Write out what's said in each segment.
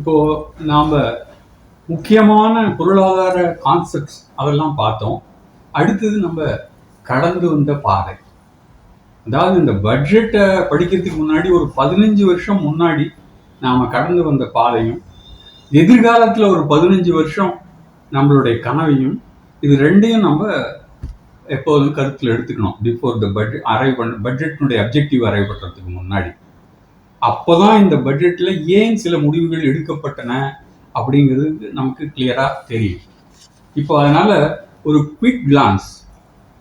இப்போ நாம் முக்கியமான பொருளாதார கான்செப்ட்ஸ் அதெல்லாம் பார்த்தோம். அடுத்தது நம்ம கடந்து வந்த பாதை. அதாவது இந்த பட்ஜெட்டை படிக்கிறதுக்கு முன்னாடி ஒரு பதினஞ்சு வருஷம் முன்னாடி நாம் கடந்து வந்த பாதையும் எதிர்காலத்தில் ஒரு பதினஞ்சு வருஷம் நம்மளுடைய கனவையும் இது ரெண்டையும் நம்ம எப்போதும் கருத்தில் எடுத்துக்கணும். பிஃபோர் த பட்ஜெட் அரைவ் பண்ண பட்ஜெட்டினுடைய அப்ஜெக்டிவ் அரைவ் பண்ணுறதுக்கு முன்னாடி. அப்போதான் இந்த பட்ஜெட்டில் ஏன் சில முடிவுகள் எடுக்கப்பட்டன அப்படிங்கிறது நமக்கு கிளியராக தெரியும். இப்போ அதனால் ஒரு குவிக் கிளான்ஸ்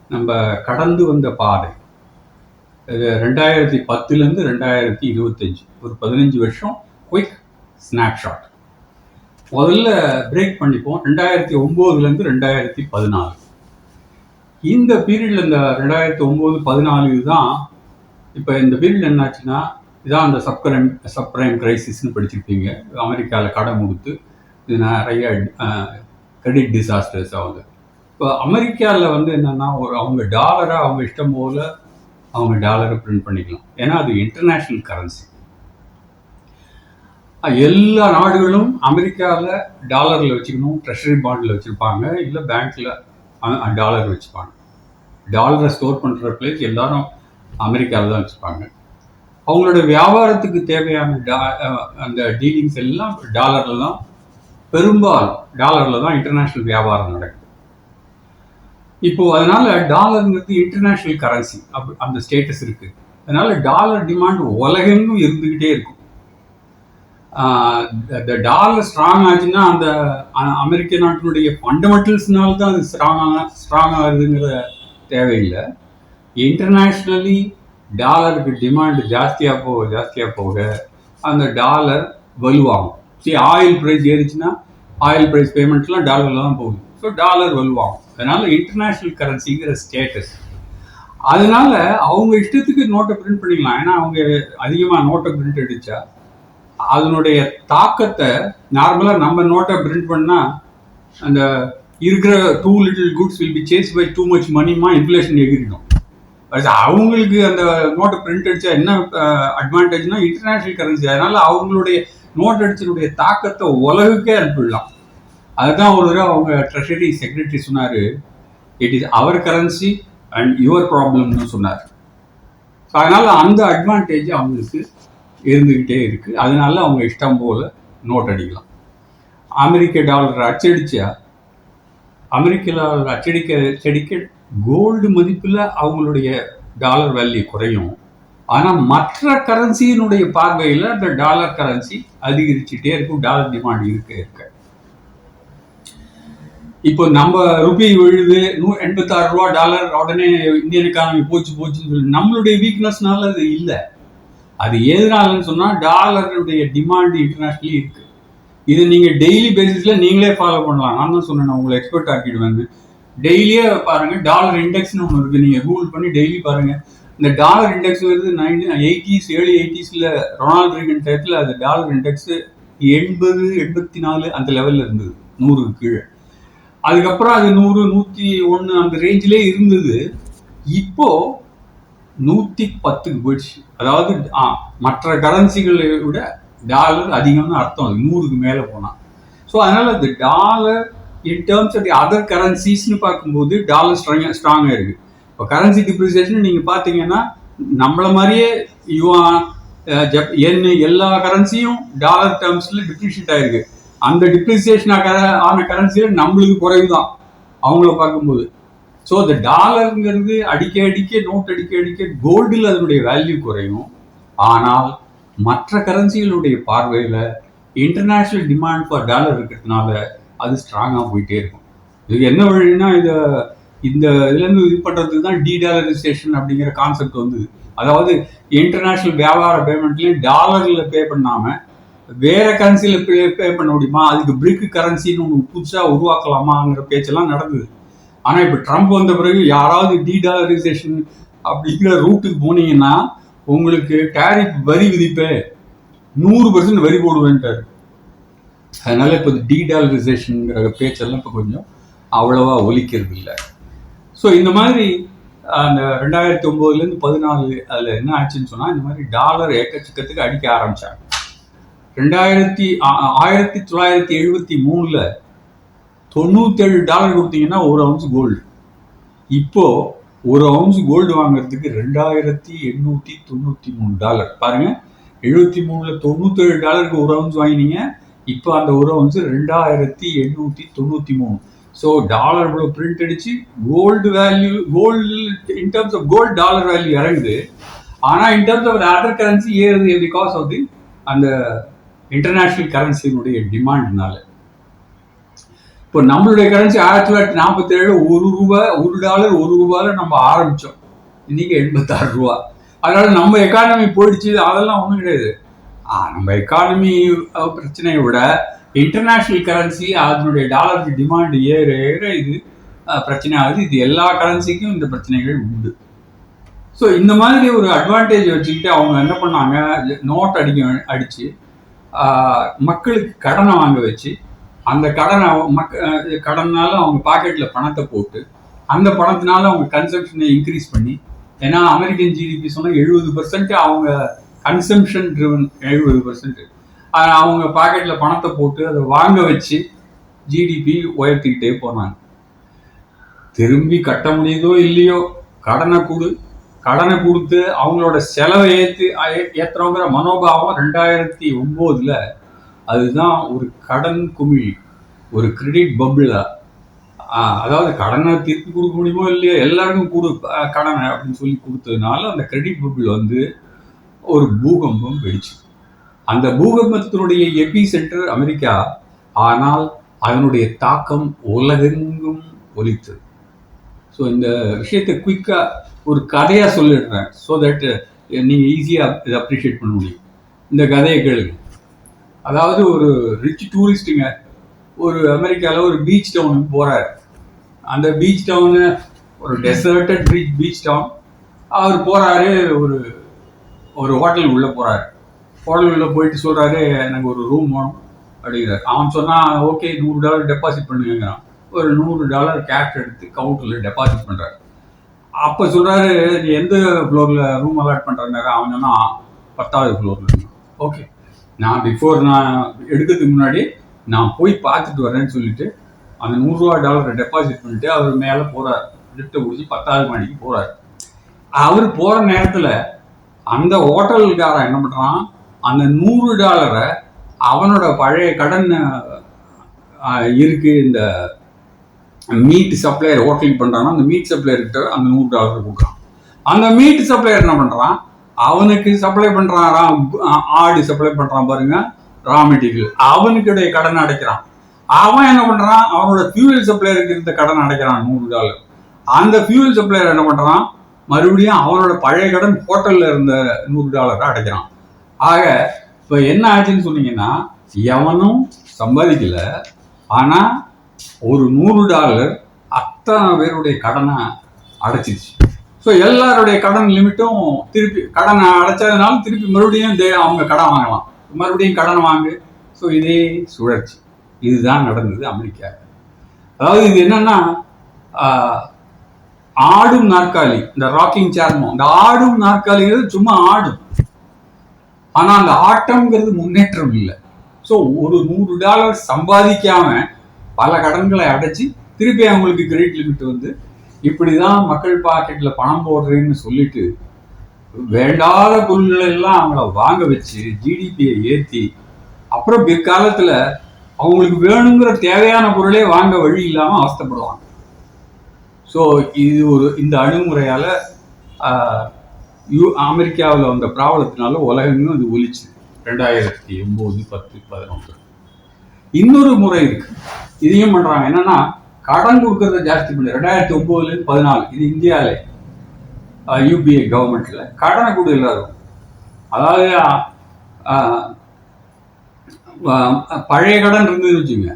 நம்ம கடந்து வந்த பாதை. ரெண்டாயிரத்தி பத்துலேருந்து ரெண்டாயிரத்தி இருபத்தஞ்சி ஒரு பதினஞ்சு வருஷம் குயிக் ஸ்னாப்ஷாட் முதல்ல பிரேக் பண்ணிப்போம் ரெண்டாயிரத்தி ஒம்போதுலேருந்து ரெண்டாயிரத்தி பதினாலு. இந்த பீரியடில் இந்த ரெண்டாயிரத்தி ஒம்பது பதினாலு தான் இப்போ இந்த பீரியட் என்னாச்சுன்னா இதான் அந்த சப்கரைம் சப்ரைம் கிரைசிஸ்னு படிச்சிருப்பீங்க. அமெரிக்காவில் கடன் கொடுத்து இது நிறைய கிரெடிட் டிசாஸ்டர்ஸ் ஆகுது இப்போ அமெரிக்காவில் வந்து என்னென்னா ஒரு அவங்க டாலரை அவங்க இஷ்டம் போல் அவங்க டாலரை பிரிண்ட் பண்ணிக்கலாம். ஏன்னா அது இன்டர்நேஷ்னல் கரன்சி எல்லா நாடுகளும் அமெரிக்காவில் டாலரில் வச்சுக்கணும் ட்ரெஷரி பாண்டில் வச்சுருப்பாங்க. இல்லை பேங்க்கில் டாலர் வச்சுப்பாங்க. டாலரை ஸ்டோர் பண்ணுற பிளேஸ் எல்லாரும் அமெரிக்காவில் தான் வச்சுப்பாங்க. அவங்களோட வியாபாரத்துக்கு தேவையான டா அந்த டீலிங்ஸ் எல்லாம் டாலரில் தான் பெரும்பாலும் டாலரில் தான் இன்டர்நேஷ்னல் வியாபாரம் நடக்குது. இப்போது அதனால் டாலருங்கிறது இன்டர்நேஷ்னல் கரன்சி அப் அந்த ஸ்டேட்டஸ் இருக்குது அதனால் டாலர் டிமாண்ட் உலகெங்கும் இருந்துக்கிட்டே இருக்கும். இந்த டாலர் ஸ்ட்ராங் ஆச்சுன்னா அந்த அமெரிக்க நாட்டினுடைய ஃபண்டமெண்டல்ஸ்னால தான் அது ஸ்ட்ராங்காக ஸ்ட்ராங் ஆகுதுங்கிற தேவையில்லை. இன்டர்நேஷ்னலி டாலருக்கு டிமாண்ட் ஜாஸ்தியாக போக ஜாஸ்தியாக போக அந்த டாலர் வலுவாகும். சரி ஆயில் ப்ரைஸ் ஏறிச்சுன்னா ஆயில் ப்ரைஸ் பேமெண்ட்லாம் டாலரில் தான் போகுது. ஸோ டாலர் வலுவாகும். அதனால் இன்டர்நேஷ்னல் கரன்சிங்கிற ஸ்டேட்டஸ் அதனால அவங்க இஷ்டத்துக்கு நோட்டை பிரிண்ட் பண்ணிக்கலாம். ஏன்னா அவங்க அதிகமாக நோட்டை பிரிண்ட் அடித்தா அதனுடைய தாக்கத்தை நார்மலாக நம்ம நோட்டை பிரிண்ட் பண்ணால் அந்த இருக்கிற too little goods will be chased by too much மணிமா inflation எகிரிடும். அவங்களுக்கு அந்த நோட்டு பிரிண்ட் அடித்தா என்ன அட்வான்டேஜ்னா இன்டர்நேஷ்னல் கரன்சி அதனால அவங்களுடைய நோட் அடிச்சனுடைய தாக்கத்தை உலகுக்கே அனுப்பிடலாம். அதுதான் ஒரு தடவை அவங்க ட்ரெஷரி செக்ரட்டரி சொன்னார். It is our currency and your ப்ராப்ளம்னு சொன்னார். ஸோ அதனால் அந்த அட்வான்டேஜ் அவங்களுக்கு இருந்துக்கிட்டே இருக்குது அதனால அவங்க இஷ்டம் போல் நோட் அடிக்கலாம். அமெரிக்க டாலர் அச்சடிச்சா அமெரிக்க டாலர் அச்சடிக்க அச்சடிக்க கோல்டு மதிப்பில் அவங்களுடைய டாலர் வேல்யூ குறையும். ஆனால் மற்ற கரன்சியினுடைய பார்வையில் அந்த டாலர் கரன்சி அதிகரிச்சுட்டே இருக்கும் டாலர் டிமாண்ட் இருக்க இருக்க. இப்போ நம்ம ருபி விழுது நூ எண்பத்தாறு ரூபா டாலர் உடனே இந்தியன் எக்கானமி போச்சு போச்சுன்னு சொல்லி நம்மளுடைய வீக்னஸ்னால அது இல்லை. அது எதுனாலன்னு சொன்னால் டாலருடைய டிமாண்ட் இன்டர்நேஷ்னலி இருக்கு. இது நீங்கள் டெய்லி பேசிஸில் நீங்களே ஃபாலோ பண்ணலாம். நான் தான் சொன்னேன் உங்களை எக்ஸ்பர்ட் ஆக்கிடுவேன் டெய்லியே பாருங்க டாலர் இண்டெக்ஸ்னு ஒன்று இருக்குது நீங்கள் கூகுள் பண்ணி டெய்லி பாருங்க. இந்த டாலர் இண்டெக்ஸ் வருது நைன்டீன் எயிட்டிஸ் ஏர்லி எயிட்டிஸ்ல ரொனால்டு ரீகன் டயத்தில் அது டாலர் இண்டெக்ஸ் எண்பது எண்பத்தி நாலு அந்த லெவலில் இருந்தது. நூறுக்கு கீழே. அதுக்கப்புறம் அது நூறு நூற்றி ஒன்று அந்த ரேஞ்சிலே இருந்தது. இப்போ நூற்றி பத்துக்கு போயிடுச்சு. அதாவது மற்ற கரன்சிகளை விட டாலர் அதிகம்னு அர்த்தம். அது நூறுக்கு மேலே போனால் ஸோ அதனால் இந்த dollar in terms of the other கரன்சிஸ்னு பார்க்கும்போது டாலர் ஸ்ட்ராங் ஸ்ட்ராங்காக இருக்குது இப்போ கரன்சி டிப்ரிசியேஷன் நீங்கள் பார்த்தீங்கன்னா நம்மள மாதிரியே யுவான் ஜப் என் எல்லா கரன்சியும் டாலர் டேர்ம்ஸில் டிப்ரிஷியேட் ஆயிருக்கு. அந்த டிப்ரிசியேஷன் ஆன கரன்சியில் நம்மளுக்கு குறைவு தான் அவங்கள பார்க்கும்போது. ஸோ அந்த டாலருங்கிறது அடிக்க அடிக்க நோட் அடிக்க அடிக்க கோல்டில் அதனுடைய வேல்யூ குறையும். ஆனால் மற்ற கரன்சிகளுடைய பார்வையில் இன்டர்நேஷ்னல் டிமாண்ட் ஃபார் டாலர் இருக்கிறதுனால அது ஸ்ட்ராங்காக போயிட்டே இருக்கும். இதுக்கு என்ன வழின்னா இதை இந்த இதுலேருந்து இது பண்ணுறதுக்கு தான் டீடாலரைசேஷன் அப்படிங்கிற கான்செப்ட் வந்தது. அதாவது இன்டர்நேஷ்னல் வியாபார பேமெண்ட்லேயும் டாலரில் பே பண்ணாமல் வேற கரன்சியில் பே பே பண்ண முடியுமா? அதுக்கு பிரிக்கு கரன்சின்னு ஒன்று புதுசாக உருவாக்கலாமாங்கிற பேச்செல்லாம் நடந்தது. ஆனால் இப்போ ட்ரம்ப் வந்த பிறகு யாராவது டீடாலரைசேஷன் அப்படிங்கிற ரூட்டுக்கு போனீங்கன்னா உங்களுக்கு டேரிஃப் வரி விதிப்பே நூறு பர்சன்ட் வரி போடுவேன்ட்டார். அதனால் இப்போ டீடாலரைசேஷனுங்கிற பேச்செல்லாம் இப்போ கொஞ்சம் அவ்வளவா ஒலிக்கிறது இல்லை ஸோ இந்த மாதிரி அந்த ரெண்டாயிரத்தி ஒம்போதுலேருந்து பதினாலு அதில் என்ன ஆச்சுன்னு சொன்னால் இந்த மாதிரி டாலர் ஏக்கச்சக்கத்துக்கு அடிக்க ஆரம்பித்தாங்க ரெண்டாயிரத்தி ஆ- ஆயிரத்தி தொள்ளாயிரத்தி எழுபத்தி மூணில் தொண்ணூத்தேழு டாலர் கொடுத்தீங்கன்னா ஒரு அவுன்ஸ் கோல்டு இப்போது ஒரு அவுன்ஸ் கோல்டு வாங்குறதுக்கு ரெண்டாயிரத்தி எண்ணூற்றி தொண்ணூற்றி மூணு டாலர். பாருங்கள் எழுபத்தி மூணில் தொண்ணூத்தேழு டாலருக்கு ஒரு அவுன்ஸ் வாங்கினீங்க இப்போ அந்த உரம் வந்து ரெண்டாயிரத்தி எண்ணூற்றி தொண்ணூற்றி மூணு. ஸோ டாலர் இவ்வளோ பிரிண்ட் அடிச்சு gold value gold in terms of gold dollar value இறங்குது. ஆனால் in terms of other currency ஏறுது பிகாஸ் ஆஃப் தி அந்த இன்டர்நேஷ்னல் கரன்சியினுடைய டிமாண்ட்னால இப்போ நம்மளுடைய கரன்சி ஆயிரத்தி தொள்ளாயிரத்தி நாற்பத்தி ஏழு ஒரு ரூபா ஒரு டாலர் ஒரு ரூபாயில நம்ம ஆரம்பித்தோம் இன்னைக்கு எண்பத்தாறு ரூபா அதனால நம்ம எக்கானமி போயிடுச்சு அதெல்லாம் ஒன்றும் கிடையாது. நம்ம எக்கானமி பிரச்சனையை விட இன்டர்நேஷ்னல் கரன்சி அதனுடைய டாலருக்கு டிமாண்ட் ஏற ஏற இது பிரச்சனை ஆகுது. இது எல்லா கரன்சிக்கும் இந்த பிரச்சனைகள் உண்டு. ஸோ இந்த மாதிரி ஒரு அட்வான்டேஜ் வச்சுக்கிட்டு அவங்க என்ன பண்ணாங்க? நோட் அடிக்க அடித்து மக்களுக்கு கடனை வாங்க வச்சு அந்த கடனை மக்க கடனால அவங்க பாக்கெட்டில் பணத்தை போட்டு அந்த பணத்தினால அவங்க கன்சப்ஷனை இன்க்ரீஸ் பண்ணி ஏன்னா அமெரிக்கன் ஜிடிபி சொன்னால் எழுபது பர்சன்ட் அவங்க கன்சம்ஷன் ட்ரிவன் எழுபது பர்சன்ட் அவங்க பாக்கெட்டில் பணத்தை போட்டு அதை வாங்க வச்சு ஜிடிபி உயர்த்திக்கிட்டே போனாங்க திரும்பி கட்ட முடியுதோ இல்லையோ கடனை கொடு. கடனை கொடுத்து அவங்களோட செலவை ஏற்றி ஏற்றுறோங்கிற மனோபாவம் ரெண்டாயிரத்தி ஒம்போதில் அதுதான் ஒரு கடன் குமிழி ஒரு கிரெடிட் பபுளா அதாவது கடனை திருப்பி கொடுக்க முடியுமோ இல்லையோ எல்லாருக்கும் கொடு கடனை அப்படின்னு சொல்லி கொடுத்ததுனால அந்த கிரெடிட் பபுள் வந்து ஒரு பூகம்பம் வெடிச்சு. அந்த பூகம்பத்தினுடைய எபி சென்டர் அமெரிக்கா ஆனால் அதனுடைய தாக்கம் உலகெங்கும் ஒலித்தது. ஸோ இந்த விஷயத்தை குயிக்காக ஒரு கதையாக சொல்லிடுறேன். ஸோ தட் நீங்கள் ஈஸியாக இதை அப்ரிஷியேட் பண்ண முடியும். இந்த கதையை கேளுங்க. அதாவது ஒரு ரிச் டூரிஸ்ட்டுங்க ஒரு அமெரிக்காவில் ஒரு பீச் டவுனுக்கு போகிறார் அந்த பீச் டவுனு ஒரு டெசர்டட் பீச் பீச் டவுன் அவர் போகிறாரு ஒரு ஒரு ஹோட்டல் உள்ளே போகிறாரு ஹோட்டல் உள்ளே போயிட்டு சொல்கிறாரு எனக்கு ஒரு ரூம் வேணும். அப்படிங்கிறார். அவன் சொன்னால் ஓகே நூறு டாலர் டெபாசிட் பண்ணுங்கிறான் ஒரு நூறு டாலர் கேஷ் எடுத்து கவுண்டரில் டெபாசிட் பண்ணுறாரு அப்போ சொல்கிறாரு நீ எந்த ஃப்ளோரில் ரூம் அலாட் பண்ணுறாரு அவன் சொன்னால் பத்தாவது ஃப்ளோரில் ஓகே நான் பிஃபோர் நான் எடுக்கிறதுக்கு முன்னாடி நான் போய் பார்த்துட்டு வரேன்னு சொல்லிட்டு அந்த நூறுரூவா டாலரை டெபாசிட் பண்ணிட்டு அவர் மேலே போகிறார் லிஃப்ட்டை பிடிச்சி பத்தாவது மணிக்கு போகிறார் அவர் போகிற நேரத்தில் அந்த ஹோட்டல்காரன் என்ன பண்ணுறான் அந்த நூறு டாலரை அவனோட பழைய கடன் இருக்குது இருக்கு இந்த மீட் சப்ளையர் ஹோட்டலுக்கு பண்ணுறான்னா அந்த மீட் சப்ளையர்கிட்ட அந்த நூறு டாலர் கொடுக்குறான். அந்த மீட் சப்ளையர் என்ன பண்ணுறான் அவனுக்கு சப்ளை பண்ணுறான் ஆடு சப்ளை பண்ணுறான் பாருங்க ரா மெட்டீரியல் அவனுக்குடைய கடன் அடைக்கிறான். அவன் என்ன பண்ணுறான் அவனோட ஃபியூவல் சப்ளையருக்கு இருந்த கடன் அடைக்கிறான் நூறு டாலர். அந்த ஃபியூவல் சப்ளையர் என்ன பண்ணுறான் மறுபடியும் அவனோட பழைய கடன் ஹோட்டலில் இருந்த நூறு டாலரை அடைக்கிறான். ஆக இப்போ என்ன ஆச்சுன்னு சொன்னீங்கன்னா எவனும் சம்பாதிக்கல. ஆனால் ஒரு நூறு டாலர் அத்தனை பேருடைய கடனை அடைச்சிருச்சு. ஸோ எல்லாருடைய கடன் லிமிட்டும் திருப்பி கடனை அடைச்சதுனால திருப்பி மறுபடியும் தே- அவங்க கடன் வாங்கலாம். மறுபடியும் கடன் வாங்கு. ஸோ இதே சுழற்சி. இதுதான் நடந்தது அமெரிக்கா அதாவது இது என்னன்னா ஆடும் நாற்காலி இந்த ராக்கிங் சேர்மோ இந்த ஆடும் நாற்காலிங்கிறது சும்மா ஆடும். ஆனா அந்த ஆட்டம்ங்கிறது முன்னேற்றம் இல்லை. ஸோ ஒரு நூறு டாலர் சம்பாதிக்காம பல கடன்களை அடைச்சி திருப்பி அவங்களுக்கு கிரெடிட் லிமிட் வந்து இப்படிதான் மக்கள் பாக்கெட்ல பணம் போடுறேன்னு சொல்லிட்டு வேண்டாத பொருள்களை எல்லாம் அவங்கள வாங்க வச்சு ஜிடிபியை ஏற்றி அப்புறம் பிற்காலத்தில் அவங்களுக்கு வேணுங்கிற தேவையான பொருளே வாங்க வழி இல்லாமல் அவஸ்தப்படுவாங்க. ஸோ இது ஒரு இந்த அணுகுமுறையால் யூ அமெரிக்காவில் வந்த பிராபலத்தினால உலகமே இது ஒலிச்சு. ரெண்டாயிரத்தி ஒம்பது பத்து பதினொன்று. இன்னொரு முறை இருக்கு. இதையும் பண்ணுறாங்க என்னன்னா கடன் கொடுக்கறத ஜாஸ்தி பண்ணி. ரெண்டாயிரத்தி ஒன்பதுல பதினாலு. இது இந்தியாவிலே யூபிஏ கவர்மெண்ட்டில் கடனை கொடு எல்லாரும் அதாவது பழைய கடன் இருந்ததுன்னு வச்சுங்க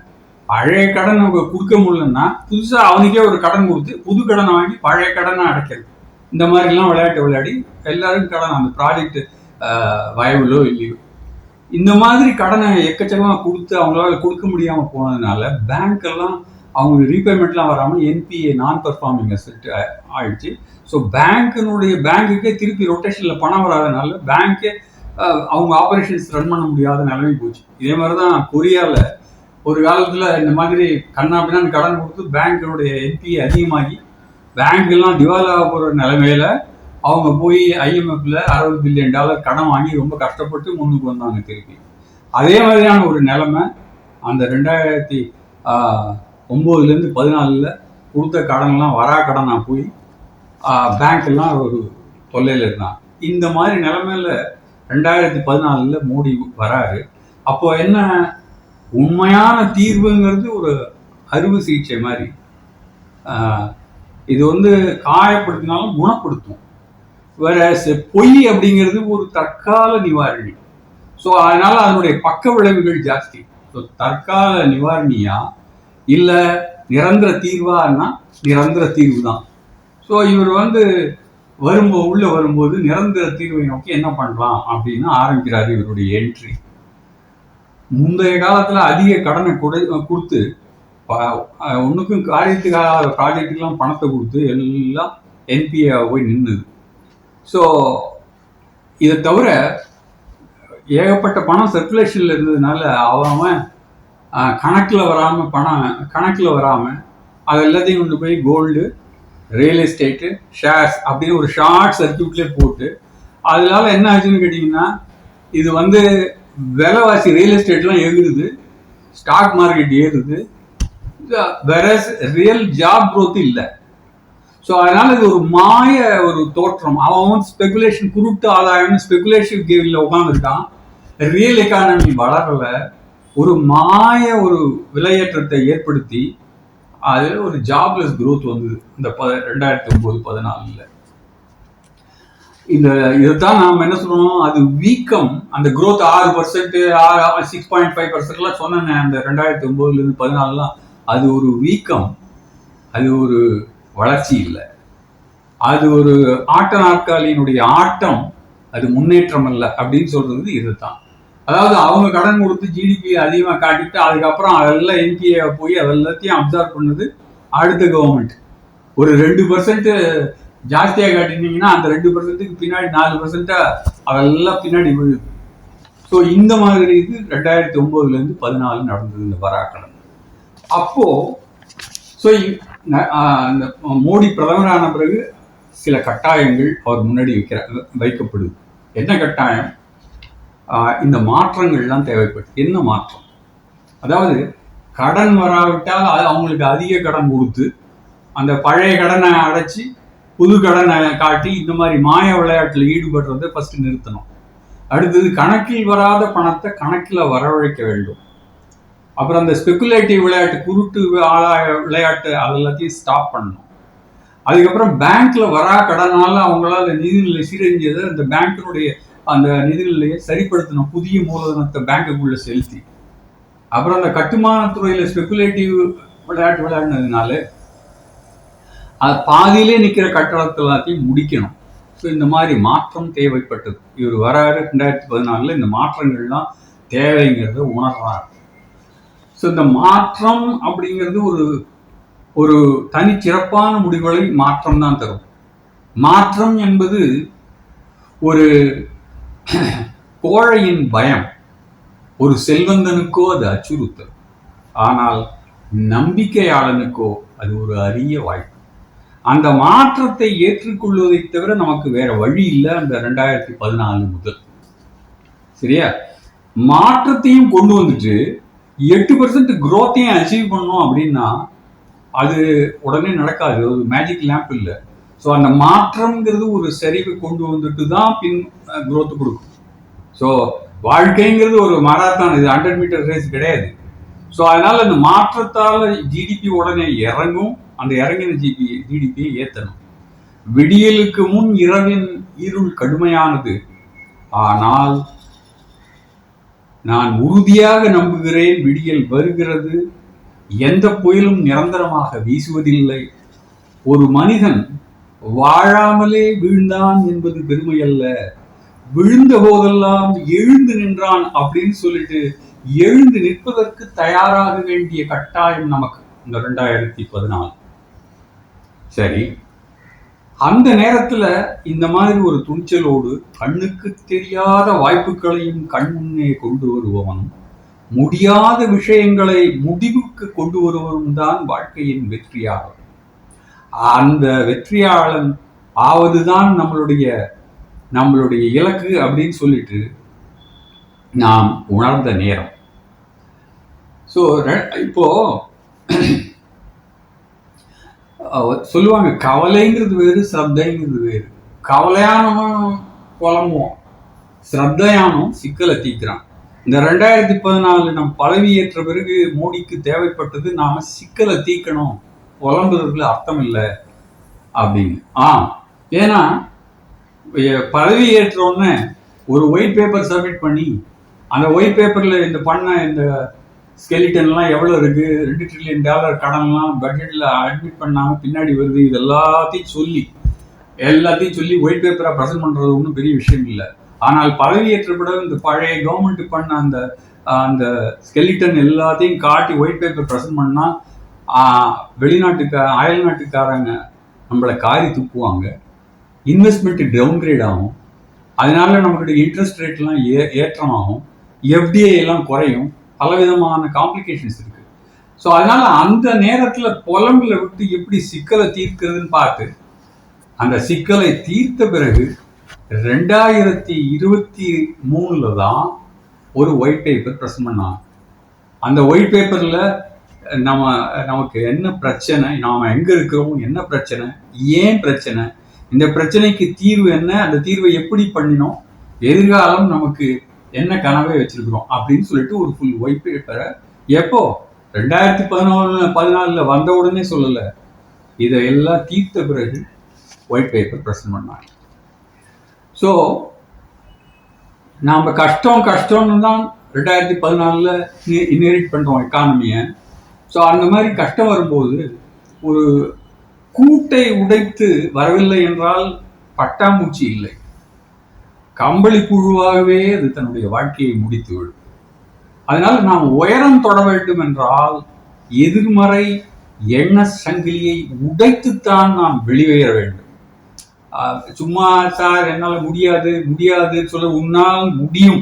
பழைய கடன் அவங்க கொடுக்க முடியலன்னா புதுசாக அவனுக்கே ஒரு கடன் கொடுத்து புது கடனை வாங்கி பழைய கடனை அடைக்கிறது. இந்த மாதிரிலாம் விளையாட்டு விளையாடி எல்லாருக்கும் கடன் அந்த ப்ராஜெக்ட் வயவுலோ இல்லையோ. இந்த மாதிரி கடனை எக்கச்சக்கமாக கொடுத்து அவங்களால கொடுக்க முடியாமல் போனதுனால பேங்க் எல்லாம் அவங்க ரீபேமெண்ட்லாம் வராமல் என்பிஏ நான் பர்ஃபார்மிங் அசெட் ஆயிடுச்சு. ஸோ பேங்க்கினுடைய பேங்க்குக்கே திருப்பி ரொட்டேஷனில் பணம் வராதனால பேங்க்கே அவங்க ஆபரேஷன்ஸ் ரன் பண்ண முடியாத நிலைமை போச்சு. இதே மாதிரி தான் கொரியாவில் ஒரு காலத்தில் இந்த மாதிரி கண்ணாபின்னான்னு கடன் கொடுத்து பேங்க்கினுடைய என்பி அதிகமாகி பேங்க் எல்லாம் திவாலாக போகிற நிலைமையில அவங்க போய் ஐஎம்எஃப்ல அறுபது பில்லியன் டாலர் கடன் வாங்கி ரொம்ப கஷ்டப்பட்டு முன்னுக்கு வந்தாங்க திருப்பி. அதே மாதிரியான ஒரு நிலைமை அந்த ரெண்டாயிரத்தி ஒம்போதுலேருந்து பதினாலில் கொடுத்த கடன்லாம் வரா கடனாக போய் பேங்க் ஒரு தொல்லையில் இருந்தான் இந்த மாதிரி நிலமையில ரெண்டாயிரத்தி பதினாலில் மோடி வராரு. அப்போ என்ன உண்மையான தீர்வுங்கிறது ஒரு அறுவை சிகிச்சை மாதிரி. இது வந்து காயப்படுத்தினாலும் குணப்படுத்தும். வேற பொய் அப்படிங்கிறது ஒரு தற்கால நிவாரணி. ஸோ அதனால அதனுடைய பக்க விளைவுகள் ஜாஸ்தி. ஸோ தற்கால நிவாரணியா இல்லை நிரந்தர தீர்வான்னா நிரந்தர தீர்வு தான் ஸோ இவர் வந்து வரும்போது உள்ளே வரும்போது நிரந்தர தீர்வை நோக்கி என்ன பண்ணலாம் அப்படின்னு ஆரம்பிக்கிறார் இவருடைய என்ட்ரி முந்தைய காலத்துல அதிக கடனை கொடை கொடுத்து ஒன்றுக்கும் அஹ் ஒண்ணுக்கும் காரியத்துக்காக பணத்தை கொடுத்து எல்லாம் என்பிஏ போய் நின்றுது ஸோ இதை தவிர ஏகப்பட்ட பணம் சர்க்குலேஷன்ல இருந்ததுனால அவன் கணக்கில் வராமல் வராம பணம் கணக்கில் வராம அது எல்லாத்தையும் கொண்டு போய் கோல்டு ரியல் எஸ்டேட்டு ஷேர்ஸ் அப்படின்னு ஒரு ஷார்ட் சர்க்கியூட்லேயே போட்டு அதனால என்ன ஆச்சுன்னு கேட்டிங்கன்னா இது வந்து விலைவாசி ரியல் எஸ்டேட்லாம் ஏறுது ஸ்டாக் மார்க்கெட் ஏறுது. வேற ரியல் ஜாப் க்ரோத் இல்லை. ஸோ அதனால இது ஒரு மாய ஒரு தோற்றம். அவன் ஸ்பெகுலேஷன் குருட்டு ஆதாயம்னு ஸ்பெகுலேஷன் கேமில் உட்காந்துருக்கான் ரியல் எக்கானமி வளரல. ஒரு மாய ஒரு விலையேற்றத்தை ஏற்படுத்தி அதில் ஒரு ஜாப்லெஸ் குரோத் வந்தது. இந்த ப ரெண்டாயிரத்தி ஒன்பது பதினாலில். இந்த இதுதான் நாம் என்ன சொல்லுவோம் அது வீக்கம். அந்த குரோத் ஆறு பர்சன்ட் ஆறு சிக்ஸ் பாயிண்ட் ஃபைவ் பர்சன்ட்லாம் சொன்னேன் அந்த ரெண்டாயிரத்தி ஒம்போதுலேருந்து பதினாலுலாம் அது ஒரு வீக்கம். அது ஒரு வளர்ச்சி இல்லை. அது ஒரு ஆட்ட நாற்காலியினுடைய ஆட்டம். அது முன்னேற்றம் அல்ல அப்படின்னு சொல்றது இதுதான். அதாவது அவங்க கடன் கொடுத்து ஜிடிபி அதிகமாக காட்டிட்டு அதுக்கப்புறம் அதெல்லாம் என்பிஏ போய் அதெல்லாத்தையும் அப்சர்வ் பண்ணுது அடுத்த கவர்மெண்ட் ஒரு ரெண்டு பர்சன்ட் ஜாஸ்தியாக காட்டினீங்கன்னா அந்த ரெண்டு பர்சன்ட்டுக்கு பின்னாடி நாலு பர்சன்ட்டா அதெல்லாம் பின்னாடி விழுது. ஸோ இந்த மாதிரி இது ரெண்டாயிரத்தி ஒன்பதுலேருந்து பதினாலு நடந்தது இந்த வராக்கடன் அப்போ ஸோ இந்த மோடி பிரதமரான பிறகு சில கட்டாயங்கள் அவர் முன்னாடி வைக்கிற வைக்கப்படுது. என்ன கட்டாயம்? இந்த மாற்றங்கள்லாம் தேவைப்படுது என்ன மாற்றம்? அதாவது கடன் வராவிட்டால் அது அவங்களுக்கு அதிக கடன் கொடுத்து அந்த பழைய கடனை அடைச்சி புது கடனை காட்டி இந்த மாதிரி மாய விளையாட்டில் ஈடுபடுறதை ஃபர்ஸ்ட் நிறுத்தணும். அடுத்தது கணக்கில் வராத பணத்தை கணக்கில் வரவழைக்க வேண்டும். அப்புறம் அந்த ஸ்பெகுலேட்டிவ் விளையாட்டு குருட்டு ஆளாய விளையாட்டு அது எல்லாத்தையும் ஸ்டாப் பண்ணணும். அதுக்கப்புறம் பேங்க்ல வரா கடனால அவங்களால நிதிநிலை சீரழிஞ்சதை அந்த பேங்கினுடைய அந்த நிதிநிலையை சரிப்படுத்தணும். புதிய மூலதனத்தை பேங்குக்குள்ள செலுத்தி. அப்புறம் அந்த கட்டுமானத்துறையில ஸ்பெகுலேட்டிவ் விளையாட்டு விளையாடினதுனால அது பாதியிலே நிற்கிற கட்டணத்தை எல்லாத்தையும் முடிக்கணும். ஸோ இந்த மாதிரி மாற்றம் தேவைப்பட்டது. இவர் வராரு ரெண்டாயிரத்தி பதினாலில் இந்த மாற்றங்கள்லாம் தேவைங்கிறத உணர்றாரு. ஸோ இந்த மாற்றம் அப்படிங்கிறது ஒரு ஒரு தனிச்சிறப்பான முடிவுகளை மாற்றம் தான் தரும். மாற்றம் என்பது ஒரு கோழையின் பயம். ஒரு செல்வந்தனுக்கோ அது அச்சுறுத்தல். ஆனால் நம்பிக்கையாளனுக்கோ அது ஒரு அரிய வாய்ப்பு. அந்த மாற்றத்தை ஏற்றுக்கொள்வதை தவிர நமக்கு வேற வழி இல்லை அந்த ரெண்டாயிரத்தி பதினாலு முதல். சரியா? மாற்றத்தையும் கொண்டு வந்துட்டு எட்டு பர்சன்ட் குரோத்தையும் அச்சீவ் பண்ணோம் அப்படின்னா அது உடனே நடக்காது. ஒரு மேஜிக் லேம்ப் இல்லை. ஸோ அந்த மாற்றம்ங்கிறது ஒரு சரிவை கொண்டு வந்துட்டு தான் பின் குரோத் கொடுக்கும். ஸோ வாழ்க்கைங்கிறது ஒரு மராத்தான் இது ஹண்ட்ரட் மீட்டர் ரேஸ் கிடையாது. ஸோ அதனால் அந்த மாற்றத்தால் ஜிடிபி உடனே இறங்கும். அந்த இறங்கின ஜிபி ஜிடிபியை ஏற்றணும் விடியலுக்கு முன் இரவின் இருள் கடுமையானது. ஆனால் நான் உறுதியாக நம்புகிறேன் விடியல் வருகிறது. எந்த புயலும் நிரந்தரமாக வீசுவதில்லை. ஒரு மனிதன் வாழாமலே வீழ்ந்தான் என்பது பெருமை அல்ல விழுந்த போதெல்லாம் எழுந்து நின்றான் அப்படின்னு சொல்லிட்டு எழுந்து நிற்பதற்கு தயாராக வேண்டிய கட்டாயம் நமக்கு. இந்த ரெண்டாயிரத்தி பதினாலு. சரி. அந்த நேரத்தில் இந்த மாதிரி ஒரு துணிச்சலோடு கண்ணுக்கு தெரியாத வாய்ப்புகளையும் கண்ணே கொண்டு வருபவனும் முடியாத விஷயங்களை முடிவுக்கு கொண்டு வருவதும் தான் வாழ்க்கையின் வெற்றியாளர் அந்த வெற்றியாளன் ஆவதுதான் நம்மளுடைய நம்மளுடைய இலக்கு அப்படின்னு சொல்லிட்டு நாம் உணர்ந்த நேரம். ஸோ இப்போ சொல்லுவாங்க கவலைங்கிறது வேறு ஸ்ரத்தைங்கிறது வேறு. கவலையானவன் குழம்புவோம் ஸ்ரத்தையானும் சிக்கலை தீக்கிறான் இந்த ரெண்டாயிரத்தி பதினாலு நம் பதவியேற்ற பிறகு மோடிக்கு தேவைப்பட்டது நாம் சிக்கலை தீக்கணும் புலம்புறதுல அர்த்தம் இல்லை அப்படின்னு. ஆ ஏன்னா பதவி ஏற்ற ஒரு ஒயிட் பேப்பர் சப்மிட் பண்ணி அந்த ஒயிட் பேப்பரில் இந்த பண்ண இந்த ஸ்கெலிட்டன்லாம் எவ்வளோ இருக்கு? ரெண்டு ட்ரில்லியன் டாலர் கடன்லாம் பட்ஜெட்டில் அட்மிட் பண்ணாமல் பின்னாடி வருது. இது எல்லாத்தையும் சொல்லி எல்லாத்தையும் சொல்லி ஒயிட் பேப்பராக ப்ரெசென்ட் பண்ணுறது ஒன்றும் பெரிய விஷயம் இல்லை. ஆனால் பதவியேற்ற பிறகு இந்த பழைய கவர்மெண்ட் பண்ண அந்த அந்த ஸ்கெலிட்டன் எல்லாத்தையும் காட்டி ஒயிட் பேப்பர் ப்ரெசென்ட் பண்ணால் வெளிநாட்டுக்கார வெளிநாட்டுக்கா அயல் நாட்டுக்காரங்க நம்மளை காரி துப்புவாங்க. இன்வெஸ்ட்மெண்ட் டவுன்கிரேட் ஆகும். அதனால நம்மளுடைய இன்ட்ரெஸ்ட் ரேட்லாம் ஏ ஏற்றமாகும். எஃப்டிஐ எல்லாம் குறையும். பலவிதமான காம்ப்ளிகேஷன்ஸ் இருக்கு. ஸோ அதனால அந்த நேரத்தில் புலம்புல விட்டு எப்படி சிக்கலை தீர்க்கிறதுன்னு பார்த்து அந்த சிக்கலை தீர்த்த பிறகு ரெண்டாயிரத்தி இருபத்தி மூணில் தான் ஒரு ஒயிட் பேப்பர் ப்ரெசன்ட் பண்ணாங்க. அந்த ஒயிட் பேப்பரில் நம்ம நமக்கு என்ன பிரச்சனை நாம் எங்கே இருக்கிறோம் என்ன பிரச்சனை ஏன் பிரச்சனை இந்த பிரச்சனைக்கு தீர்வு என்ன அந்த தீர்வை எப்படி பண்ணினோம் எதிர்காலம் நமக்கு என்ன கனவே வச்சிருக்கிறோம் அப்படின்னு சொல்லிட்டு ஒரு ஃபுல் ஒயிட் பேப்பரை எப்போ? ரெண்டாயிரத்தி பதினொன்று பதினாலுல வந்த உடனே சொல்லல. இதை எல்லாம் தீர்த்த பிறகு ஒயிட் பேப்பர் ப்ரெசன்ட் பண்ணாங்க. ஸோ நாம் கஷ்டம் கஷ்டம்னு தான் ரெண்டாயிரத்தி பதினாலில் இன்ஹெரிட் பண்ணுறோம் எக்கானமியை ஸோ அந்த மாதிரி கஷ்டம் வரும்போது ஒரு கூட்டை உடைத்து வரவில்லை என்றால் பட்டாம்பூச்சி இல்லை. கம்பளி புழுவாகவே அது தன்னுடைய வாழ்க்கையை முடித்துவிடும் அதனால் நாம் உயரம் தொட வேண்டும் என்றால் எதிர்மறை எண்ண சங்கிலியை உடைத்துத்தான் நாம் வெளியேற வேண்டும். சும்மா சார் என்னால் முடியாது முடியாது சொல்ல உன்னால் முடியும்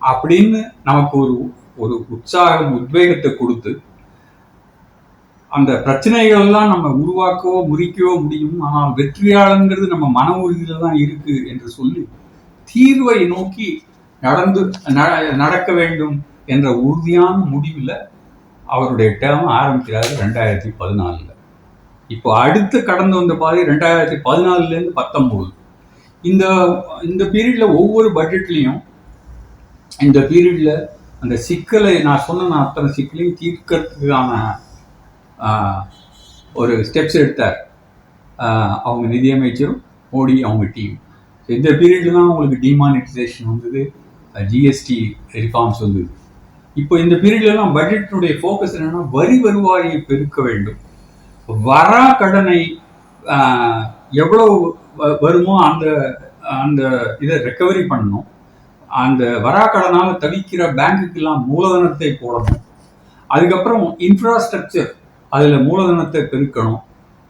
அப்படின்னு நமக்கு ஒரு ஒரு உற்சாகம் உத்வேகத்தை கொடுத்து அந்த பிரச்சனைகள் எல்லாம் நம்ம உருவாக்கவோ முறிக்கவோ முடியும். ஆனால் வெற்றியாளங்கிறது நம்ம மன உறுதியில் தான் இருக்கு என்று சொல்லி தீர்வை நோக்கி நடந்து நட- நடக்க வேண்டும் என்ற உறுதியான முடிவில் அவருடைய டேர்ம் ஆரம்பிக்கிறாரு ரெண்டாயிரத்தி பதினாலில். இப்போ அடுத்து கடந்து வந்த பாதி ரெண்டாயிரத்தி பதினாலுலேருந்து பத்தொம்போது இந்த இந்த பீரியடில் ஒவ்வொரு பட்ஜெட்லேயும் இந்த பீரியடில் அந்த சிக்கலை நான் சொன்ன அத்தனை சிக்கலையும் தீர்க்கிறதுக்கான ஒரு ஸ்டெப்ஸ் எடுத்தார். அவங்க நிதியமைச்சரும் மோடி அவங்க டீம் இந்த பீரியடில் தான் உங்களுக்கு டிமானிட்டைசேஷன் வந்தது. ஜிஎஸ்டி ரிஃபார்ம்ஸ் வந்தது. இப்போ இந்த பீரியட்லாம் பட்ஜெட்டினுடைய ஃபோக்கஸ் என்னென்னா வரி வருவாயை பெருக்க வேண்டும். வரா கடனை எவ்வளவு வ- வருமோ அந்த அந்த இதை ரெக்கவரி பண்ணணும். அந்த வரா கடனால் தவிக்கிற பேங்குக்கெல்லாம் மூலதனத்தை போடணும். அதுக்கப்புறம் இன்ஃப்ராஸ்ட்ரக்சர் அதில் மூலதனத்தை பெருக்கணும்.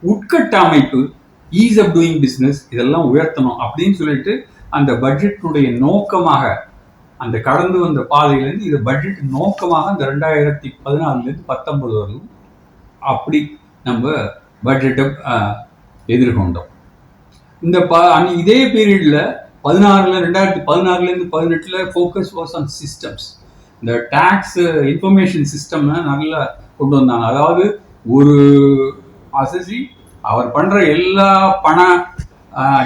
உட்கட்ட அமைப்பு ஈஸ் ஆஃப் டூயிங் பிஸ்னஸ் இதெல்லாம் உயர்த்தணும் அப்படின்னு சொல்லிட்டு அந்த பட்ஜெட்டுடைய நோக்கமாக அந்த கடந்து வந்த பாதையிலேருந்து இது பட்ஜெட் நோக்கமாக அந்த ரெண்டாயிரத்தி பதினாலுலேருந்து பத்தொன்பது வரலும் அப்படி நம்ம பட்ஜெட்டை எதிர்கொண்டோம். இந்த ப அன்னை- இதே பீரியடில் பதினாறில் ரெண்டாயிரத்தி பதினாறுலேருந்து பதினெட்டில் ஃபோக்கஸ் வாஸ் ஆன் சிஸ்டம்ஸ் இந்த டேக்ஸ் இன்ஃபர்மேஷன் சிஸ்டம் நல்லா கொண்டு வந்தாங்க. அதாவது ஒரு அசசி அவர் பண்ற எல்லா பண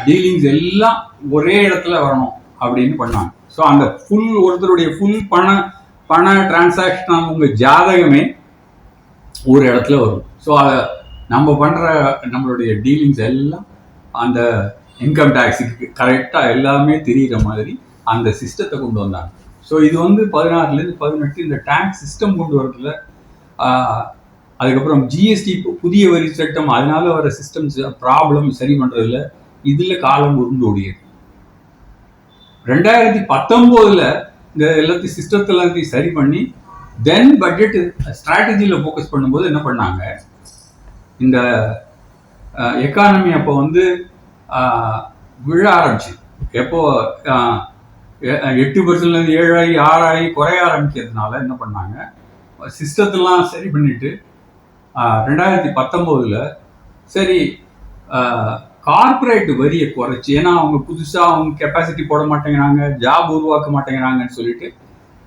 டீலிங்ஸ் எல்லாம் ஒரே இடத்துல வரணும் அப்படின்னு பண்ணாங்க. ஸோ அந்த ஃபுல் ஒருத்தருடைய ஃபுல் பண பண டிரான்சாக்ஷன் உங்க ஜாதகமே ஒரு இடத்துல வரும். ஸோ அதை நம்ம பண்ற நம்மளுடைய டீலிங்ஸ் எல்லாம் அந்த இன்கம் டேக்ஸுக்கு கரெக்டாக எல்லாமே தெரிகிற மாதிரி அந்த சிஸ்டத்தை கொண்டு வந்தாங்க. ஸோ இது வந்து பதினாறுலேருந்து பதினெட்டு இந்த டேக்ஸ் சிஸ்டம் கொண்டு வரதுல அதுக்கப்புறம் ஜிஎஸ்டி புதிய வரி சட்டம் அதனால வர சிஸ்டம்ஸ் ப்ராப்ளம் சரி பண்ணுறதுல இதில் காலம் உருண்டு ஓடியது. ரெண்டாயிரத்தி பத்தொம்போதில் இந்த எல்லாத்தையும் சிஸ்டத்தில் எல்லாத்தையும் சரி பண்ணி தென் பட்ஜெட் ஸ்ட்ராட்டஜியில் ஃபோக்கஸ் பண்ணும்போது என்ன பண்ணாங்க? இந்த எக்கானமி அப்போ வந்து விழ ஆரம்பிச்சு. எப்போ எட்டு பர்சன்ட்லேருந்து ஏழாயி ஆறாயி குறைய ஆரம்பிக்கிறதுனால என்ன பண்ணாங்க? சிஸ்டத்தெல்லாம் சரி பண்ணிட்டு ரெண்டாயிரத்தி பத்தொம்போதில் சரி கார்பரேட் வரியை குறைச்சி ஏன்னா அவங்க புதுசாக அவங்க கெப்பாசிட்டி போட மாட்டேங்கிறாங்க ஜாப் உருவாக்க மாட்டேங்கிறாங்கன்னு சொல்லிட்டு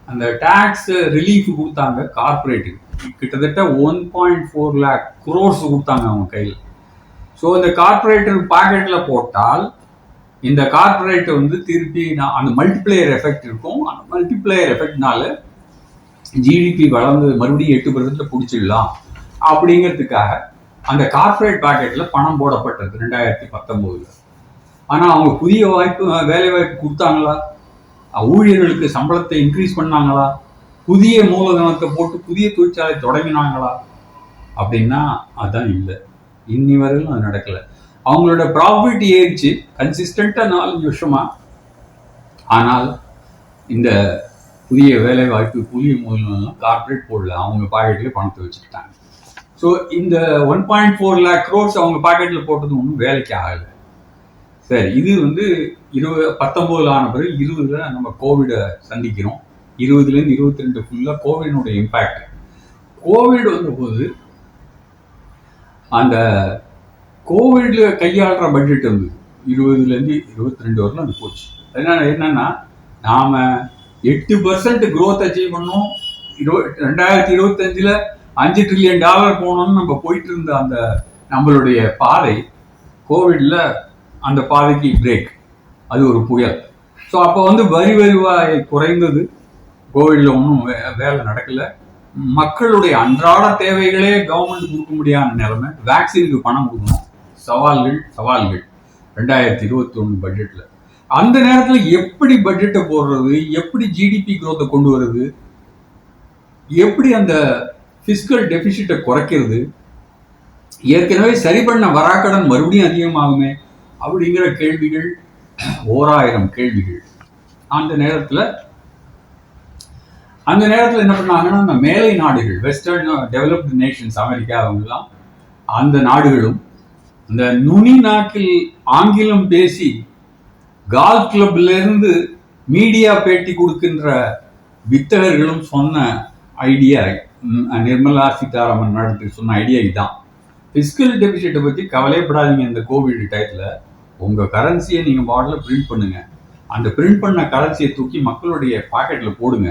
அந்த டேக்ஸ் ரிலீஃப் கொடுத்தாங்க கார்பரேட்டுக்கு கிட்டத்தட்ட one point four lakh crores கொடுத்தாங்க அவங்க கையில். ஸோ இந்த கார்பரேட்டர் பாக்கெட்டில் போட்டால் இந்த கார்ப்பரேட் வந்து திருப்பி நான் அந்த மல்டிப்ளேயர் எஃபெக்ட் இருக்கும். அந்த மல்டிப்ளேயர் எஃபெக்ட்னால ஜிடிபி வளர்ந்து மறுபடியும் எட்டு பர்சன்ட்ல பிடிச்சிடலாம். அப்படிங்கிறதுக்காக அந்த கார்ப்பரேட் பாக்கெட்டில் பணம் போடப்பட்டது ரெண்டாயிரத்தி பத்தொம்போதுல. ஆனால் அவங்க புதிய வாய்ப்பு வேலை வாய்ப்பு கொடுத்தாங்களா? ஊழியர்களுக்கு சம்பளத்தை இன்க்ரீஸ் பண்ணாங்களா? புதிய மூலதனத்தை போட்டு புதிய தொழிற்சாலை தொடங்கினாங்களா? அப்படின்னா அதான் இல்லை. இன்னி வரையிலும் அது நடக்கல. அவங்களோட ப்ராஃபிட் ஏறிச்சு. கன்சிஸ்டண்ட்டாக நாலஞ்சு வருஷமாக ஆனால் இந்த புதிய வேலை வாய்ப்பு புதிய மூலதனம் கார்ப்பரேட் போடல. அவங்க பாக்கெட்லேயே பணத்தை வச்சுக்கிட்டாங்க. ஸோ இந்த one point four lakh crores அவங்க பாக்கெட்டில் போட்டது ஒன்றும் வேலைக்கு ஆகலை. சரி இது வந்து இருபது பத்தொம்போதுல ஆன பிறகு இருபதுல நம்ம கோவிடை சந்திக்கிறோம். இருபதுலேருந்து இருபத்தி ரெண்டு ஃபுல்லாக கோவிடனுடைய இம்பேக்ட் கோவிட் வந்தபோது அந்த கோவிட்ல கையாளுற பட்ஜெட் வந்து இருபதுலேருந்து இருபத்தி ரெண்டு வரலும் அது போச்சு. அதனால என்னன்னா நாம எட்டு பர்சன்ட் க்ரோத் அச்சீவ் பண்ணோம். இரு ரெண்டாயிரத்தி இருபத்தஞ்சில் அஞ்சு ட்ரில்லியன் டாலர் போகணும்னு நம்ம போயிட்டு இருந்த அந்த நம்மளுடைய பாதை கோவிட்ல அந்த பாதைக்கு பிரேக் அது ஒரு புயல். ஸோ அப்போ வந்து வரி வருவாய் குறைந்தது. கோவிட்ல ஒன்றும் வேலை நடக்கல. மக்களுடைய அன்றாட தேவைகளே கவர்மெண்ட் கொடுக்க முடியாத நிலைமை. வேக்சினுக்கு பணம் கொடுக்கணும். சவால்கள் சவால்கள். ரெண்டாயிரத்தி இருபத்தி ஒன்று பட்ஜெட்டில் அந்த நேரத்தில் எப்படி பட்ஜெட்டை போடுறது? எப்படி ஜிடிபி குரோத்தை கொண்டு வர்றது எப்படி அந்த ஃபிஸ்கல் டெபிசிட்டை குறைக்கிறது. ஏற்கனவே சரி பண்ண வராக்கடன் மறுபடியும் அதிகமாகுமே அப்படிங்கிற கேள்விகள் ஓராயிரம் கேள்விகள். அந்த நேரத்தில் அந்த நேரத்தில் என்ன பண்ணாங்கன்னா அந்த மேலை நாடுகள் வெஸ்டர்ன் டெவலப்டு நேஷன்ஸ் அமெரிக்கா அவங்கெல்லாம் அந்த நாடுகளும் இந்த நுனி நாக்கில் ஆங்கிலம் பேசி கால் கிளப்ல இருந்து மீடியா பேட்டி கொடுக்கின்ற வித்தகர்களும் சொன்ன ஐடியா நிர்மலா சீதாராமன் நடத்தி சொன்ன ஐடியா இதுதான் ஃபிஸ்கல் டெபிசிட்டை பற்றி கவலைப்படாதீங்க இந்த கோவிட் டயத்தில் உங்கள் கரன்சியை நீங்கள் மாடலில் பிரிண்ட் பண்ணுங்க. அந்த பிரிண்ட் பண்ண கரன்சியை தூக்கி மக்களுடைய பாக்கெட்டில் போடுங்க.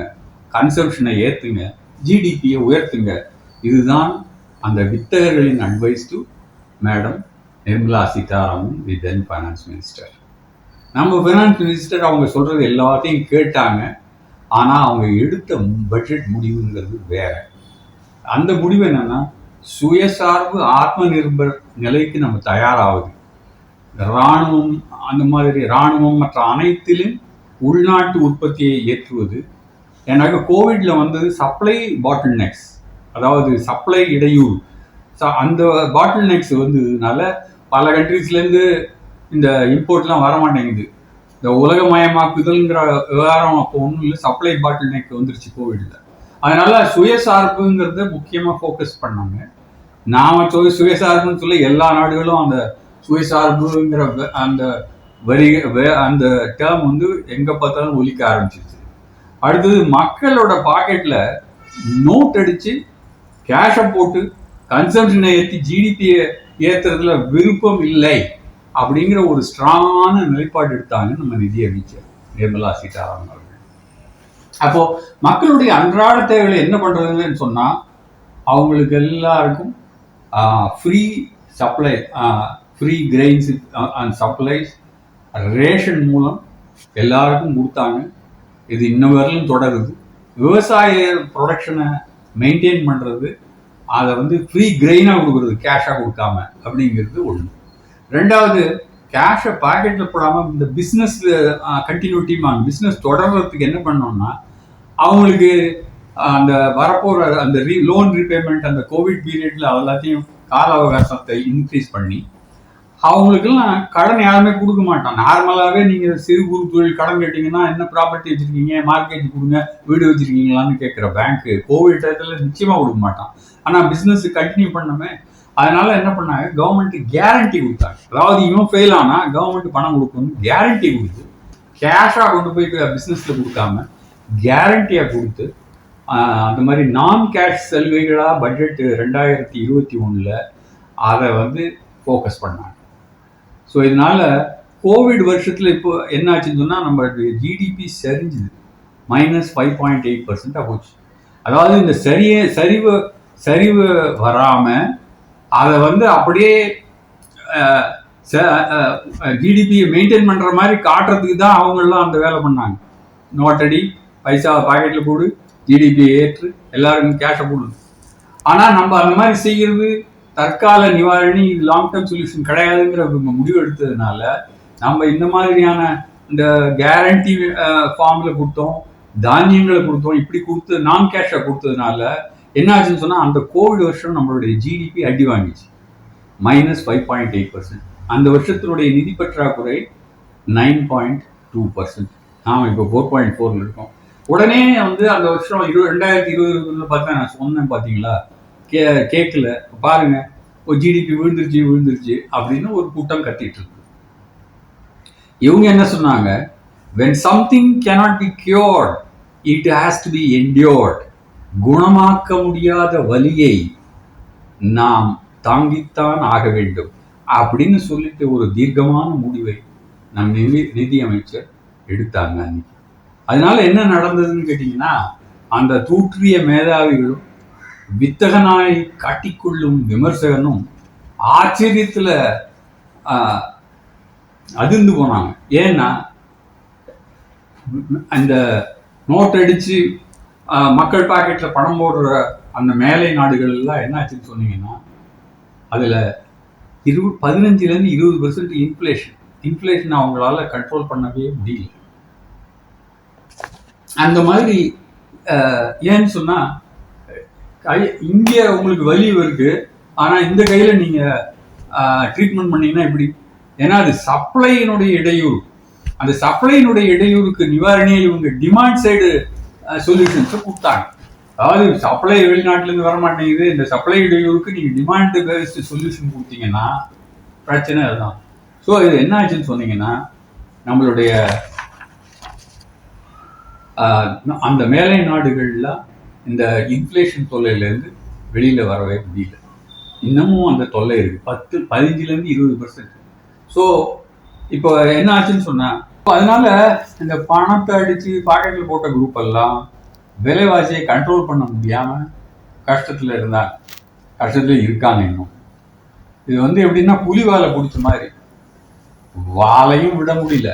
கன்சம்ஷனை ஏற்றுங்க ஜிடிபியை உயர்த்துங்க. இதுதான் அந்த வித்தகர்களின் advice to madam Nirmala Sitharaman the then finance minister நம்ம ஃபைனான்ஸ் மினிஸ்டர் அவங்க சொல்கிறது எல்லாத்தையும் கேட்டாங்க. ஆனால் அவங்க எடுத்த பட்ஜெட் முடிவுங்கிறது வேறு. அந்த முடிவு என்னன்னா சுயசார்பு ஆத்ம நிர்பர் நிலைக்கு நம்ம தயாராகுது இராணுவம் அந்த மாதிரி இராணுவம் மற்ற அனைத்திலும் உள்நாட்டு உற்பத்தியை ஏற்றுவது. எனக்கு கோவிட்ல வந்தது சப்ளை பாட்டில் நெக்ஸ் அதாவது சப்ளை இடையூறு. ச- அந்த பாட்டில் நெக்ஸ் வந்ததுனால பல கண்ட்ரீஸ்லேருந்து இந்த இம்போர்ட்லாம் வர மாட்டேங்குது. இந்த உலகமயமாக்குதல்ங்கிற விவகாரம் அப்போ ஒன்றும் இல்லை சப்ளை பாட்டில் நெக் வந்துருச்சு கோவிடில் அதனால சுயசார்புங்கிறத முக்கியமாக ஃபோக்கஸ் பண்ணாங்க. நாம சொல்லி சுயசார்புன்னு சொல்லி எல்லா நாடுகளும் அந்த சுயசார்புங்கிற வ- அந்த வரி வே- அந்த டேர்ம் வந்து எங்க பார்த்தாலும் ஒலிக்க ஆரம்பிச்சிருச்சு. அடுத்தது மக்களோட பாக்கெட்ல நோட் அடிச்சு கேஷை போட்டு கன்சம்ஷனை ஏற்றி ஜிடிபியை ஏத்துறதுல விருப்பம் இல்லை அப்படிங்கிற ஒரு ஸ்ட்ராங்கான நிலைப்பாடு எடுத்தாங்க நம்ம நிதியமைச்சர் நிர்மலா சீதாராமன் அவர்கள். அப்போ மக்களுடைய அன்றாட தேவைகளை என்ன பண்றதுன்னு சொன்னா அவங்களுக்கு எல்லாருக்கும் free supply free grains and supplies ration மூலம் எல்லாருக்கும் கொடுத்தாங்க. இது இன்ன வரையிலும் தொடருது. விவசாய ப்ரொடக்ஷனை மெயின்டைன் பண்ணுறது அதை வந்து ஃப்ரீ கிரெயினாக கொடுக்குறது கேஷாக கொடுக்காம அப்படிங்கிறது ஒன்று ரெண்டாவது கேஷை பாக்கெட்டில் போடாமல் இந்த பிஸ்னஸ் கண்டினியூட்டி பிஸ்னஸ் தொடர்றதுக்கு என்ன பண்ணோம்னா அவங்களுக்கு அந்த வரப்போகிற அந்த ரீ லோன் ரீபேமெண்ட் அந்த கோவிட் பீரியடில் எல்லாத்தையும் கால அவகாசத்தை இன்க்ரீஸ் பண்ணி அவங்களுக்கெல்லாம் கடன் யாருமே கொடுக்க மாட்டோம் நார்மலாகவே நீங்கள் சிறு குறு தொழில் கடன் கேட்டிங்கன்னா என்ன ப்ராப்பர்ட்டி வச்சுருக்கீங்க மார்க்கெட் கொடுங்க வீடு வச்சுருக்கீங்களான்னு கேட்குற பேங்க்கு கோவிட் டயத்தில் நிச்சயமாக கொடுக்க மாட்டான். ஆனால் பிஸ்னஸ் கண்டினியூ பண்ணமே அதனால என்ன பண்ணாங்க? கவர்மெண்ட் கேரண்டி கொடுத்தாங்க. அதாவது இவன் ஃபெயில் ஆனா கவர்மெண்ட் பணம் கொடுக்கணும் கேரண்டி கொடுத்து கேஷாக கொண்டு போய் பிஸ்னஸில் கொடுக்காம கேரண்டியாக கொடுத்து அந்த மாதிரி நான் கேஷ் செல்வைகளாக பட்ஜெட் ரெண்டாயிரத்தி இருபத்தி ஒன்றில் அதை வந்து ஃபோக்கஸ் பண்ணாங்க. ஸோ இதனால கோவிட் வருஷத்தில் இப்போ என்ன ஆச்சுன்னு சொன்னால் நம்ம ஜிடிபி சரிஞ்சுது. மைனஸ் ஃபைவ் பாயிண்ட் எயிட் பர்சென்ட்டாக போச்சு. அதாவது இந்த சரியே சரிவு சரிவு வராமல் அதை வந்து அப்படியே ஜிடிபியை மெயின்டைன் பண்ணுற மாதிரி காட்டுறதுக்கு தான் அவங்களாம் அந்த வேலை பண்ணாங்க. நோட்டடி பைசா பாக்கெட்டில் போடு ஜிடிபியை ஏற்று எல்லாருக்கும் கேஷை போடு. ஆனால் நம்ம அந்த மாதிரி செய்கிறது தற்கால நிவாரணி லாங் டேர்ம் சொல்யூஷன் கிடையாதுங்கிற ஒரு முடிவு எடுத்ததுனால நம்ம இந்த மாதிரியான இந்த கேரண்டி ஃபார்மில் கொடுத்தோம் தானியங்களை கொடுத்தோம் இப்படி கொடுத்து நான் கேஷை கொடுத்ததுனால என்ன ஆச்சுன்னு சொன்னால் அந்த கோவிட் வருஷம் நம்மளுடைய ஜிடிபி அடி வாங்கிச்சு. Minus five point eight percent அந்த வருஷத்தினுடைய நிதி பற்றாக்குறை நைன் பாயிண்ட் டூ பர்சன்ட் நாம் இப்போ ஃபோர் பாயிண்ட் ஃபோரில் இருக்கோம். உடனே வந்து அந்த வருஷம் இரு ரெண்டாயிரத்தி இருபதுல பார்த்தா நான் சொன்னேன் பார்த்தீங்களா? கே கேட்கல. பாருங்க. ஒரு ஜிடிபி விழுந்துருச்சு விழுந்துருச்சு அப்படின்னு ஒரு கூட்டம் கத்திட்டு இருக்கு. இவங்க என்ன சொன்னாங்க? When something cannot be cured it has to be endured குணமாக்க முடியாத வலியை நாம் தாங்கித்தான் ஆக வேண்டும் அப்படின்னு சொல்லிட்டு ஒரு தீர்க்கமான முடிவை நம் நிதி நிதி அமைச்சர் எடுத்தாங்க அன்னைக்கு. அதனால என்ன நடந்ததுன்னு கேட்டிங்கன்னா அந்த தூற்றிய மேதாவிகளும் வித்தகனாய் காட்டிக்கொள்ளும் விமர்சகனும் ஆச்சரியத்தில் ஆஹ், அதிர்ந்து போனாங்க. ஏன்னா அந்த நோட் அடித்து மக்கள் பாக்கெட்ல பணம் போடுற அந்த மேலை நாடுகள் எல்லாம் என்ன ஆச்சுன்னு சொன்னீங்கன்னா அதுல இரு பதினஞ்சுலேருந்து இருபது பெர்சன்ட் இன்ஃப்ளேஷன் இன்ஃப்ளேஷன் அவங்களால கண்ட்ரோல் பண்ணவே முடியல. அந்த மாதிரி ஆஹ், ஏன்னு சொன்னா கை இங்கே உங்களுக்கு வலி இருக்கு. ஆனா இந்த கையில நீங்க ட்ரீட்மெண்ட் பண்ணீங்கன்னா எப்படி? ஏன்னா அது சப்ளையினுடைய இடையூறு. அந்த சப்ளையினுடைய இடையூறுக்கு நிவாரணியை இவங்க டிமாண்ட் சைடு சொல்யூஷன்ஸை கொடுத்தாங்க. அதாவது சப்ளை வெளிநாட்டுல இருந்து வர மாட்டேங்குது. இந்த சப்ளை இடையூறுக்கு நீங்க டிமாண்ட் பேஸ்டு சொல்யூஷன் கொடுத்தீங்கன்னா பிரச்சனை அதுதான். ஸோ இது என்ன ஆச்சுன்னு சொன்னீங்கன்னா நம்மளுடைய ஆஹ், அந்த மேலை நாடுகள்ல இந்த இன்ஃப்ளேஷன் தொல்லையிலேருந்து வெளியில வரவே முடியல. இன்னமும் அந்த தொல்லை இருக்கு. பத்து பதினஞ்சுலேருந்து இருபது பர்சன்ட் ஸோ இப்போ என்ன ஆச்சுன்னு சொன்னா அதனால இந்த பணத்தை அடிச்சு பாக்கெட்டில் போட்ட குரூப் எல்லாம் விலைவாசியை கண்ட்ரோல் பண்ண முடியாம கஷ்டத்துல இருந்தாங்க. கஷ்டத்துல இருக்காங்க இன்னும். இது வந்து எப்படின்னா புலி வாழை பிடிச்ச மாதிரி. வாழையும் விட முடியல.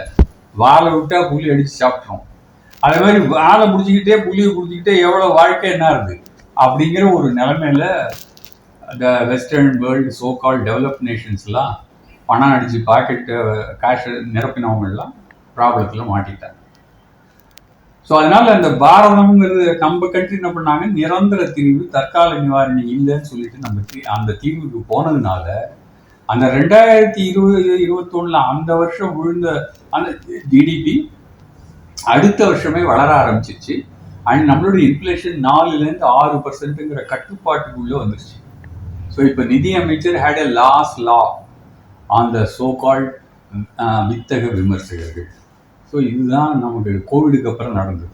வாழை விட்டா புலி அடிச்சு சாப்பிட்றோம் அதே மாதிரி வாழை பிடிச்சிக்கிட்டே புலியை பிடிச்சிக்கிட்டே எவ்வளோ வாழ்க்கை என்ன இருக்கு அப்படிங்கிற ஒரு நிலைமையில இந்த western world so called develop நேஷன்ஸ்லாம் பணம் அடிச்சு பாக்கெட்டு காஷ் நிரப்பினவங்கெல்லாம் ப்ராப்ளத்தில் மாட்டிட்டாங்க ஸோ அதனால அந்த பாரதம்ங்கிறது நம்ம கண்ட்ரி என்ன பண்ணாங்க? நிரந்தர தீர்வு தற்கால நிவாரணி இல்லைன்னு சொல்லிட்டு நம்ம தீ- அந்த தீர்வுக்கு போனதுனால அந்த ரெண்டாயிரத்தி இருபது இருபத்தொன்னுல அந்த வருஷம் விழுந்த அந்த ஜிடிபி அடுத்த வருஷமே வளர ஆரம்பிச்சிச்சு அண்ட் நம்மளுடைய இன்ஃப்ளேஷன் நாலுலேருந்து ஆறு பர்சன்ட்டுங்கிற கட்டுப்பாட்டுக்குள்ளே வந்துருச்சு. ஸோ இப்போ நிதி அமைச்சர் had a last laugh on the so called uh, வித்தக விமர்சகர்கள். ஸோ இதுதான் நமக்கு கோவிடுக்கு அப்புறம் நடந்தது.